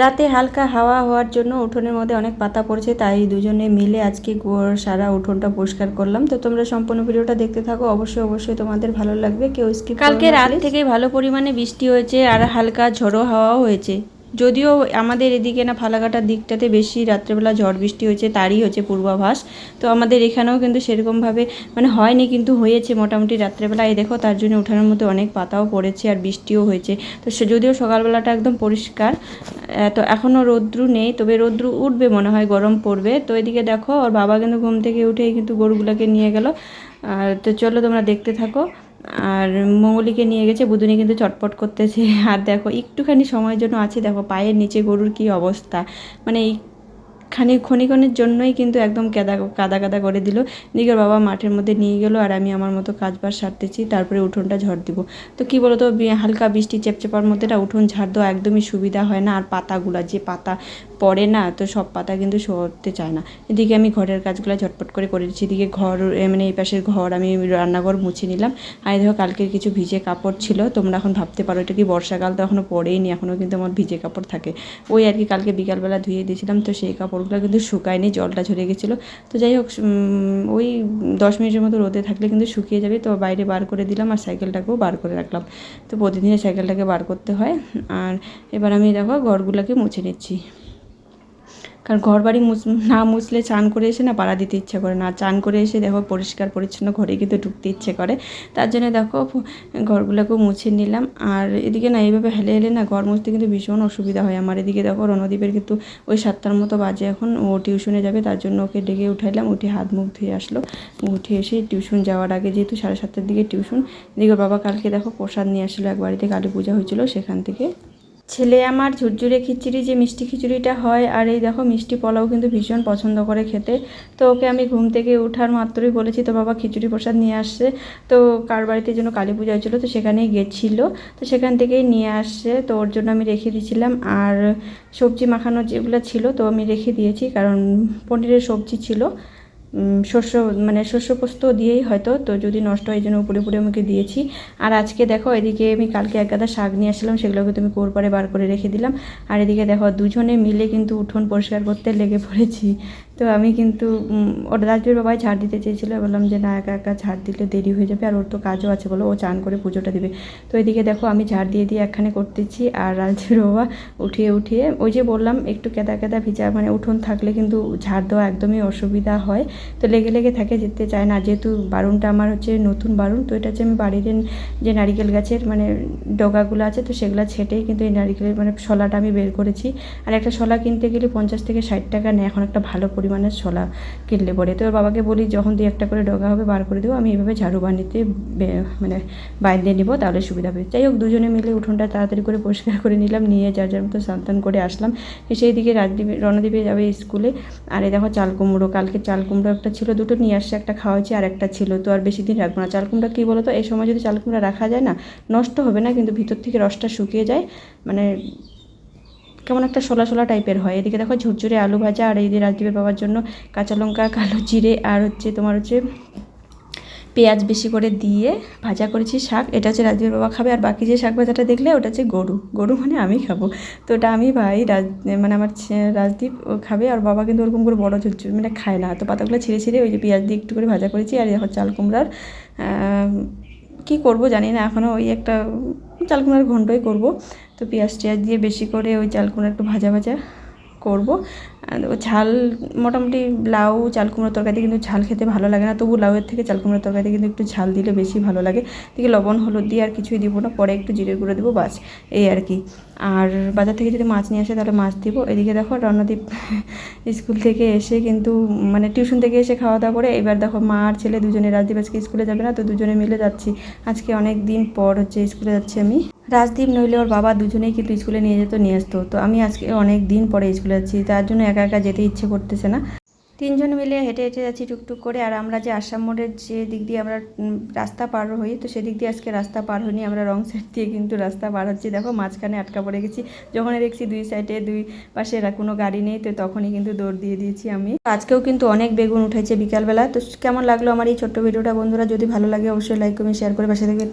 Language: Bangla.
রাতে হালকা হাওয়া হওয়ার জন্য উঠোনের মধ্যে অনেক পাতা পড়ছে তাই দুজনে মিলে আজকে সারা উঠোনটা পরিষ্কার করলাম। তো তোমরা সম্পূর্ণ ভিডিওটা দেখতে থাকো অবশ্যই অবশ্যই তোমাদের ভালো লাগবে কেউ স্কিপ কালকে রাত থেকে ভালো পরিমাণে বৃষ্টি হয়েছে আর হালকা ঝড়ো হাওয়াও হয়েছে। যদিও আমাদের এদিকে না ফালাকাটার দিকটাতে বেশি রাত্রেবেলা ঝড় বৃষ্টি হয়েছে, তারই হচ্ছে পূর্বাভাস। তো আমাদের এখানেও কিন্তু সেরকমভাবে মানে হয়নি, কিন্তু হয়েছে মোটামুটি রাত্রেবেলা। এই দেখো, তার জন্য উঠানের মধ্যে অনেক পাতাও পড়েছে আর বৃষ্টিও হয়েছে। তো সে যদিও সকালবেলাটা একদম পরিষ্কার তো এখনও রৌদ্রু নেই, তবে রৌদ্রু উঠবে মনে হয়, গরম পড়বে। তো এদিকে দেখো, ওর বাবা কিন্তু ঘুম থেকে উঠেই কিন্তু গরুগুলোকে নিয়ে গেল। তো চলো তোমরা দেখতে থাকো। আর মঙ্গলিকে নিয়ে গেছে বুধুনি কিন্তু চটপট করতেছে। আর দেখো, একটুখানি সময়ের জন্য আছে। দেখো, পায়ের নিচে গরুর কি অবস্থা? মানে এই খানি ক্ষণিক্ষণের জন্যই কিন্তু একদম কাদা কাদা কাদা করে দিল। ওর বাবা মাঠের মধ্যে নিয়ে গেলো আর আমি আমার মতো কাজ বাজ সারতেছি, তারপরে উঠোনটা ঝড় দিব। তো কী বলতো হালকা বৃষ্টি চেপচেপার মধ্যে না উঠোন ঝাড় দেওয়া একদমই সুবিধা হয় না। আর পাতাগুলো, যে পাতা পড়ে না, তো সব পাতা কিন্তু সরতে চায় না। এদিকে আমি ঘরের কাজগুলো ঝটপট করে করে দিচ্ছি। এদিকে ঘর মানে এই পাশের ঘর আমি রান্নাঘর মুছে নিলাম। আর দেখো কালকের কিছু ভিজে কাপড় ছিল। তোমরা এখন ভাবতে পারো, এটা কি বর্ষাকাল? তো এখনও পড়েইনি এখনও কিন্তু আমার ভিজে কাপড় থাকে। ওই আর কি কালকে বিকালবেলা ধুয়ে দিয়েছিলাম, তো সেই কাপড়গুলো কিন্তু শুকায়নি, জলটা ঝরে গেছিল। তো যাই হোক ওই দশ মিনিটের মতো রোদে থাকলে কিন্তু শুকিয়ে যাবে। তো বাইরে বার করে দিলাম আর সাইকেলটাকেও বার করে রাখলাম। তো প্রতিদিনের সাইকেলটাকে বার করতে হয়। আর এবার আমি দেখো ঘরগুলোকে মুছে নিচ্ছি। কারণ ঘর বাড়ি না মুছলে চান করে এসে না পাড়া দিতে ইচ্ছে করে না। চান করে এসে দেখো পরিষ্কার পরিচ্ছন্ন ঘরে কিন্তু ঢুকতে ইচ্ছে করে। তার জন্য দেখো ঘরগুলোকেও মুছে নিলাম। আর এদিকে না এইভাবে হেলে হেলে না ঘর মুছতে কিন্তু ভীষণ অসুবিধা হয়। আমার এদিকে দেখো রণদীপের কিন্তু ওই সাতটার মতো বাজে এখন। ও টিউশনে যাবে, তার জন্য ওকে ডেকে উঠাইলাম। উঠে হাত মুখ ধুয়ে আসলো। উঠে এসে টিউশন যাওয়ার আগে যেহেতু সাড়ে সাতটার দিকে টিউশন, এদিকে বাবা কালকে দেখো প্রসাদ নিয়ে আসলো। এক বাড়িতে কালী পূজা হয়েছিল সেখান থেকে। ছেলে আমার ঝুরঝুরে খিচুড়ি, যে মিষ্টি খিচুড়িটা হয়, আর এই দেখো মিষ্টি পোলাও কিন্তু ভীষণ পছন্দ করে খেতে। তো ওকে আমি ঘুম থেকে ওঠার মাত্রই বলেছি, তো বাবা খিচুড়ি প্রসাদ নিয়ে আসছে। তো কার বাড়িতে যেন কালী পূজা হয়েছিল, তো সেখানেই গেছিল। তো সেখান থেকেই নিয়ে আসছে। তো ওর জন্য আমি রেখে দিয়েছিলাম। আর সবজি মাখানো যেগুলো ছিল, তো আমি রেখে দিয়েছি, কারণ পনিরের সবজি ছিল। শস্য মানে শস্য পোস্ত দিয়েই হয়তো, তো যদি নষ্ট হয় এই জন্য উপরে উপরে আমাকে দিয়েছি। আর আজকে দেখো, এদিকে আমি কালকে এক গাদা শাক নিয়ে আসলাম, সেগুলোকে তুমি কোরপারে বার করে রেখে দিলাম। আর এদিকে দেখো, দুজনে মিলে কিন্তু উঠোন পরিষ্কার করতে লেগে পড়েছি। তো আমি কিন্তু ওর রাজবীর বাবাই ঝাড় দিতে চেয়েছিল। বললাম যে, না, একা একা ঝাড় দিলে দেরি হয়ে যাবে, আর ওর তো কাজও আছে। বলো, ও চান করে পুজোটা দিবে। তো এদিকে দেখো, আমি ঝাড় দিয়ে দিয়ে একখানে করতেছি, আর রাজবীর বাবা উঠিয়ে উঠিয়ে, ওই যে বললাম, একটু কেদা কেদা ভিজা মানে উঠোন থাকলে কিন্তু ঝাড় দেওয়া একদমই অসুবিধা হয়। তো লেগে লেগে থাকে, যেতে চায় না। যেহেতু বারুনটা আমার হচ্ছে নতুন বারুন, তো এটা হচ্ছে আমি বাড়ির যে নারিকেল গাছের মানে ডগাগুলো আছে, তো সেগুলো ছেটেই কিন্তু এই নারিকেলের মানে শলাটা আমি বের করেছি। আর একটা শলা কিনতে গেলে পঞ্চাশ থেকে ষাট টাকা নেয়। এখন একটা ভালো পরিমাণের শলা কিনলে পরে। তো বাবাকে বলি, যখন দুই একটা করে ডগা হবে, বার করে দেবো, আমি এভাবে ঝাড়ু বানিতে মানে বাইরে নিব, তাহলে সুবিধা হবে। যাই হোক, দুজনে মিলে উঠোনটা তাড়াতাড়ি করে পরিষ্কার করে নিলাম, নিয়ে যার যার মতো সান্তান করে আসলাম। সেই দিকে রাজদীপে রণদ্বীপে যাবে স্কুলে। আর এই দেখো চাল কুমড়ো, কালকে চাল কুমড়ো একটা ছিল, দুটো নিয়ে আসছে, একটা খাওয়া হয়েছে আর একটা ছিল। তো আর বেশি দিন রাখব না। চাল কুমড়া কী বলো তো এই সময় যদি চাল কুমড়া রাখা যায় না, নষ্ট হবে না, কিন্তু ভিতর থেকে রসটা শুকিয়ে যায় মানে কেমন একটা শোলা শোলা টাইপের হয়। এদিকে দেখো ঝুরঝুরে আলু ভাজা আর এই রাজদীপের বাবার জন্য কাঁচা লঙ্কা, কালো জিরে আর হচ্ছে তোমার হচ্ছে পেঁয়াজ বেশি করে দিয়ে ভাজা করেছি শাক। এটা হচ্ছে রাজদীপের বাবা খাবে আর বাকি যে শাক ভাজাটা দেখলে ওটা হচ্ছে গরু। গরু মানে আমি খাব। তো ওটা আমি ভাই রাজ মানে আমার রাজদীপ খাবে আর বাবা কিন্তু ওরকম করে বড়ো ঝুরঝুর মানে খায় না। তো পাতাগুলো ছিঁড়ে ছিঁড়ে ওই যে পেঁয়াজ দিয়ে একটু করে ভাজা করেছি আর এখন চাল কুমড়ার কী করব জানি না। এখনও ওই একটা চাল কুমড়ার ঘন্টই করব। তো পেঁয়াজ টেয়াজ দিয়ে বেশি করে ওই চাল কুমড়া একটু ভাজা ভাজা করব। ও ঝাল মোটামুটি লাউ চাল কুমড়োর তরকারিতে কিন্তু ঝাল খেতে ভালো লাগে না, তবু লাউয়ের থেকে চাল কুমড়োর তরকারিতে কিন্তু একটু ঝাল দিলে বেশি ভালো লাগে। দেখি লবণ, হলুদ দিয়ে আর কিছুই দিব না, পরে একটু জিরে গুঁড়ো দেবো, বাস, এই আর কি। আর বাজার থেকে যদি মাছ নিয়ে আসে, তাহলে মাছ দিব। এদিকে দেখো রণদীপ স্কুল থেকে এসে কিন্তু মানে টিউশন থেকে এসে খাওয়া দাওয়া করে, এবার দেখো মা আর ছেলে দুজনে, রাজদীপ আজকে স্কুলে যাবে না, তো দুজনে মিলে যাচ্ছি। আজকে অনেক দিন পর হচ্ছে স্কুলে যাচ্ছি আমি। রাজদীপ নইলে ওর বাবা দুজনেই কিন্তু স্কুলে নিয়ে যেত, নিয়ে আসতো। তো আমি আজকে অনেক দিন পরে স্কুলে যাচ্ছি, তার জন্য একা একা যেতে ইচ্ছে করতেছে না। তিনজন মিলে হেঁটে হেঁটে যাচ্ছি টুকটুক করে, আর আমরা যে আসাম মোড়ের যে দিক দিয়ে আমরা রাস্তা পার হই, তো সেদিক দিয়ে আজকে রাস্তা পার হইনি, আমরা রং সাইড দিয়ে কিন্তু রাস্তা পার হচ্ছি। দেখো, মাঝখানে আটকা পড়ে গেছি, যখন দেখছি দুই সাইডে, দুই পাশে কোনো গাড়ি নেই, তো তখনই কিন্তু দৌড় দিয়ে দিয়েছি আমি। আজকেও কিন্তু অনেক বেগুন উঠেছে বিকালবেলা, তো কেমন লাগল আমার এই ছোট্ট ভিডিওটা বন্ধুরা? যদি ভালো লাগে অবশ্যই লাইক কমেন্ট শেয়ার করে পাশে থেকে